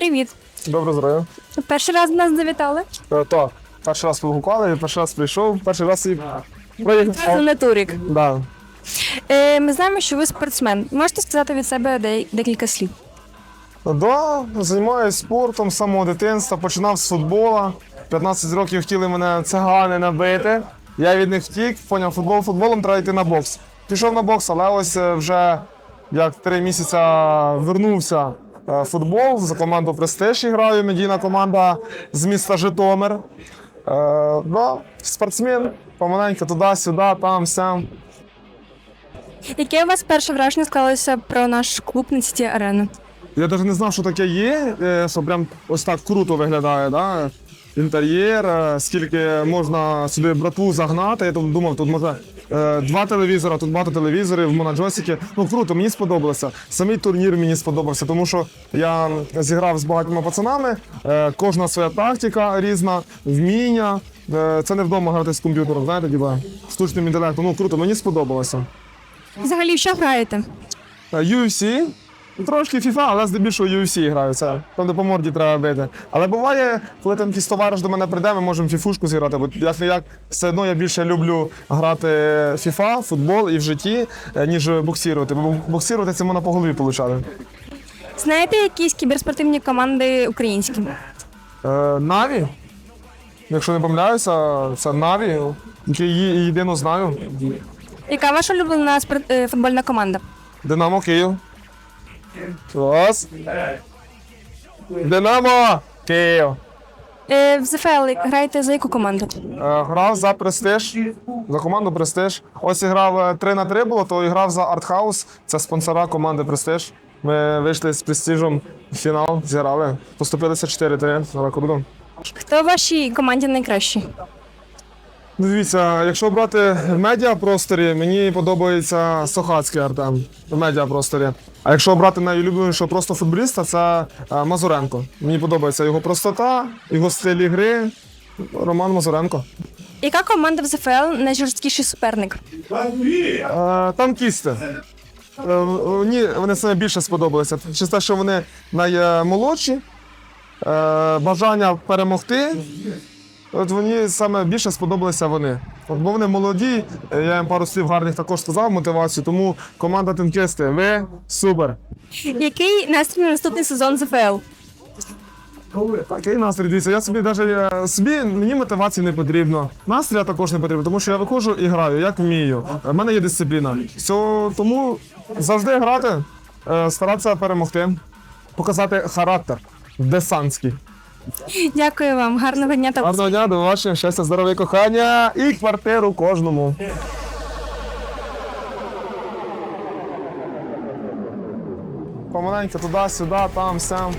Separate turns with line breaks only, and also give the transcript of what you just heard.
Привіт.
Добре здоров'я.
Перший раз до нас завітали.
Е, Так, перший раз погукали, перший раз прийшов, перший раз і проїхав.
Не турік.
Да.
Е, ми знаємо, що ви спортсмен. Можете сказати від себе де- декілька слів?
Да, займаюся спортом з самого дитинства, починав з футбола. 15 років хотіли мене цигани набити. Я від них втік, поняв футбол футболом, треба йти на бокс. Пішов на бокс, але ось е, вже як три місяці вернувся футбол. За команду Престиж граю, медійна команда з міста Житомир. Е, да, спортсмен, помаленьку туди-сюди, там, сям.
Яке у вас перше враження склалося про наш клуб на Сіті Арену?
Я навіть не знав, що таке є, е, що прям ось так круто виглядає. Да? Інтер'єр, е, скільки можна сюди братву загнати. Я тут думав, тут може е, два телевізора, тут багато телевізорів, монаджосіки. Ну круто, мені сподобалося. Самий турнір мені сподобався, тому що я зіграв з багатьма пацанами. е, Кожна своя тактика різна, вміння. Е, Це не вдома грати з комп'ютером, знаєте, діба, штучним інтелектом. Ну круто, мені сподобалося.
Взагалі, що граєте?
Е, UFC. Трошки FIFA, але здебільшого UFC граю. Це там, де по морді треба бити. Але буває, коли там якийсь товариш до мене прийде, ми можемо фіфушку зіграти. Бо як не як все одно я більше люблю грати FIFA, футбол і в житті, е, ніж боксірувати. Бо боксірувати це можна по голові получати.
Знаєте якісь кіберспортивні команди українські?
Е, Наві. Якщо не помиляюся, це Наві. Її єдину знаю.
Яка ваша улюблена е, футбольна команда?
Динамо Київ. Клас. Динамо Київ.
Е, в ЗФЛ граєте за яку команду?
Е, Грав за престиж, за команду Престиж. Ось і грав 3 на 3 було, то і грав за Артхаус. Це спонсора команди Престиж. Ми вийшли з престижем в фінал, зіграли. Поступилися 4-3. Але круто.
Хто в вашій команді найкращий?
Ну, Дивіться, якщо брати в медіапросторі, мені подобається Сохацький Артем в медіапросторі. А якщо брати найулюбленішого просто футболіста, це е, Мазуренко. Мені подобається його простота, його стиль ігри. Роман Мазуренко.
Яка команда в ЗФЛ найжорсткіший суперник?
Е, Там кісти. Е, Мені вони саме більше сподобалися. Через те, що вони наймолодші, бажання перемогти. От мені саме більше сподобалися вони. От, бо вони молоді, е, я їм пару слів гарних також сказав мотивацію, тому команда тенкисти, ви супер.
Який настрій на наступний сезон ЗФЛ?
Такий настрій, дивіться, я собі навіть собі мені мотивації не потрібно. Настрія також не потрібно, тому що я виходжу і граю, як вмію. У мене є дисципліна. Все, тому завжди грати, е, старатися перемогти, показати характер десантський.
Дякую вам, гарного дня та
Гарного дня, до побачення, щастя, здоров'я, кохання і квартиру кожному. Помаленьку туди-сюди, там, сям.